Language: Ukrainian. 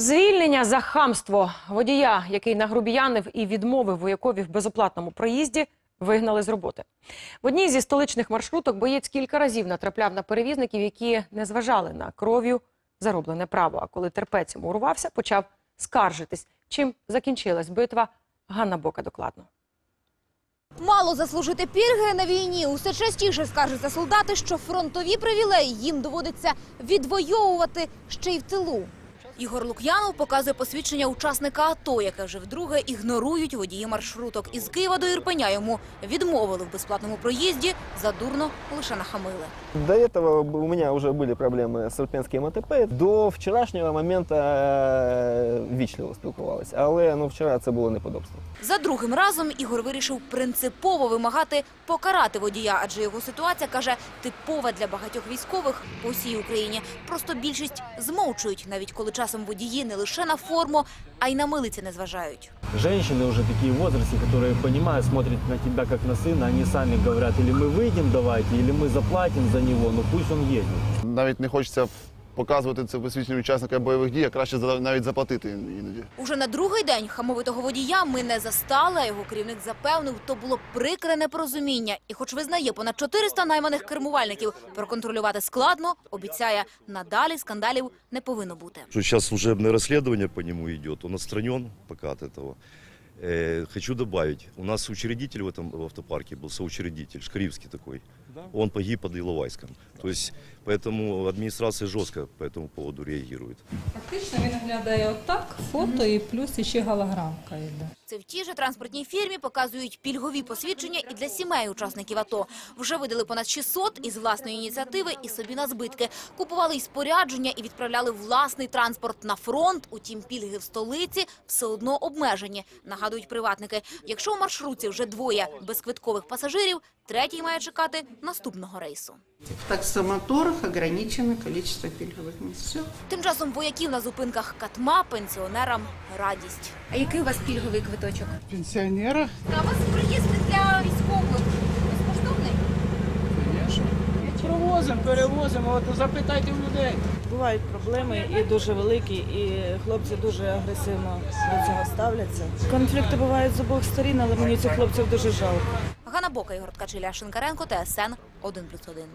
Звільнення за хамство водія, який нагрубіянив і відмовив воякові в безоплатному проїзді, вигнали з роботи. В одній зі столичних маршруток боєць кілька разів натрапляв на перевізників, які не зважали на кров'ю зароблене право. А коли терпець йому урвався, почав скаржитись. Чим закінчилась битва, Ганна Бока докладно. Мало заслужити пільги на війні. Усе частіше скаржаться солдати, що фронтові привілеї їм доводиться відвоювати ще й в тилу. Ігор Лук'янов показує посвідчення учасника АТО, яке вже вдруге ігнорують водії маршруток. Із Києва до Ірпеня йому відмовили в безплатному проїзді, задурно лише нахамили. До этого у меня уже были проблемы с Ирпенським АТП. До вчорашнього моменту е, вічливо спілкувалися, але ну, вчора це було неподобство. За другим разом Ігор вирішив принципово вимагати покарати водія, адже його ситуація каже типова для багатьох військових по всій Україні. Просто більшість змовчують, навіть коли часом водії не лише на форму, а й на милиці не зважають. Женщины уже такие в возрасте, которые понимают, смотрят на тебя как на сына, они сами говорят, или мы выйдем давайте, или мы заплатим за него, но пусть он едет. Навіть не хочеться показувати це посвідчення учасника бойових дій, а краще за- навіть заплатити іноді. Уже на другий день хамовитого водія ми не застали. а Його керівник запевнив, то було прикре непорозуміння. І, хоч визнає понад 400 найманих кермувальників, проконтролювати складно, обіцяє надалі скандалів не повинно бути. что сейчас служебное расследование по нему идет, он отстранен пока от этого. Э, хочу добавить, у нас учредитель в этом автопарке был соучредитель, Шкаривский такой. Он погиб под Иловайском. То есть, поэтому администрация жестко по этому поводу реагирует. Фактично він виглядає отак, фото і плюс іще голограмка йде. Це в тій же транспортній фірмі показують пільгові посвідчення і для сімей учасників АТО. Вже видали понад 600 із власної ініціативи і собі на збитки. Купували й спорядження і відправляли власний транспорт на фронт. Утім, пільги в столиці все одно обмежені, нагадують приватники. Якщо у маршрутці вже двоє безквиткових пасажирів, третій має чекати наступного рейсу. В таксомоторах ограничено количество пільгових місць. Все. Тим часом вояків на зупинках Катма пенсіонерам радість. А який у вас пільговий квиточок? Пенсіонера, А у вас приїзд для військових безкоштовний? Провозимо, перевозимо, от запитайте в людей. Бувають проблеми і дуже великі, і хлопці дуже агресивно до цього ставляться. Конфлікти бувають з обох сторін, але мені цих хлопців дуже жалко. Бока, Ігор Ткачиля, Шинкаренко, ТСН 1+,1.